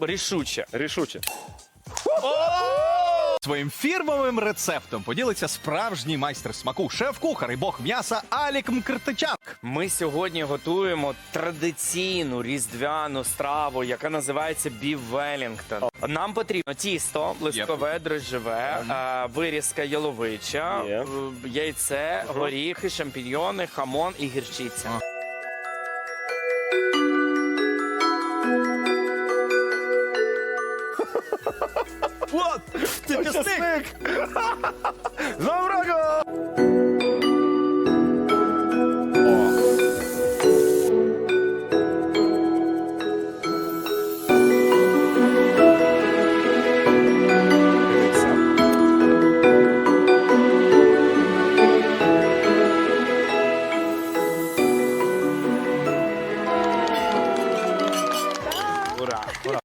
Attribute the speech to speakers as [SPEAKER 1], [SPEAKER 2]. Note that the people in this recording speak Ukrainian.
[SPEAKER 1] рішуче.
[SPEAKER 2] Рішуче.
[SPEAKER 3] Своїм фірмовим рецептом поділиться справжній майстер смаку, шеф-кухар і бог м'яса Алік Мкртичан.
[SPEAKER 1] Ми сьогодні готуємо традиційну різдвяну страву, яка називається бів Велінгтон. Нам потрібно тісто, листкове, дрожжеве, е, вирізка яловича,
[SPEAKER 2] Є.
[SPEAKER 1] е, яйце, горіхи, шампіньйони, хамон і гірчиця.
[SPEAKER 3] От! Це часник!
[SPEAKER 2] Доброго!